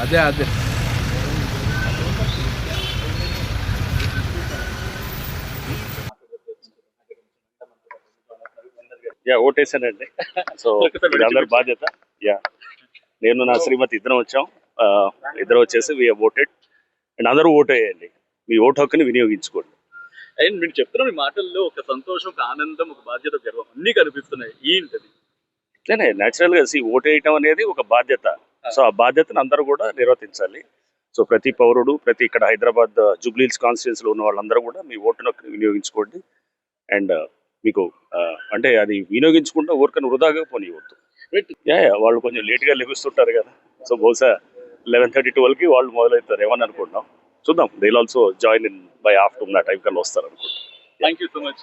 అదే అదే. Yeah ఓటేసానండి. So అందరు బాధ్యత. యా. నేను నా శ్రీమతి ఇద్దరం వచ్చాం. ఇద్దరు వచ్చేసి వి ఓటెడ్ అండ్ అందరూ ఓటు వేయండి. మీ ఓటు హక్కుని వినియోగించుకోండి. అండ్ మీరు చెప్తున్న మీ మాటల్లో ఒక సంతోషం ఒక ఆనందం ఒక బాధ్యత గర్వం అన్ని కనిపిస్తున్నాయి. ఏంటది నేనే న్యాచురల్గా సి ఓటు వేయటం అనేది ఒక బాధ్యత. సో ఆ బాధ్యతను అందరూ కూడా నిర్వర్తించాలి. సో ప్రతి పౌరుడు ప్రతి ఇక్కడ హైదరాబాద్ జూబ్లీల్స్ కాన్స్టిట్యూన్స్లో ఉన్న వాళ్ళందరూ కూడా మీ ఓటును వినియోగించుకోండి. అండ్ మీకు ఆ, అంటే అది వినియోగించుకుంటే ఊరికని వృధాగా పోనీయవద్దు. యా యా, వాళ్ళు కొంచెం లేట్గా లెగుస్తుంటారు కదా. సో బహుశా లెవెన్ థర్టీ ట్వెల్వ్కి వాళ్ళు మొదలవుతారు. ఏమని అనుకుంటున్నాం చూద్దాం. They also join in by afternoon నా టైం కల్లా వస్తారు అనుకుంటున్నాం థ్యాంక్ యూ సో మచ్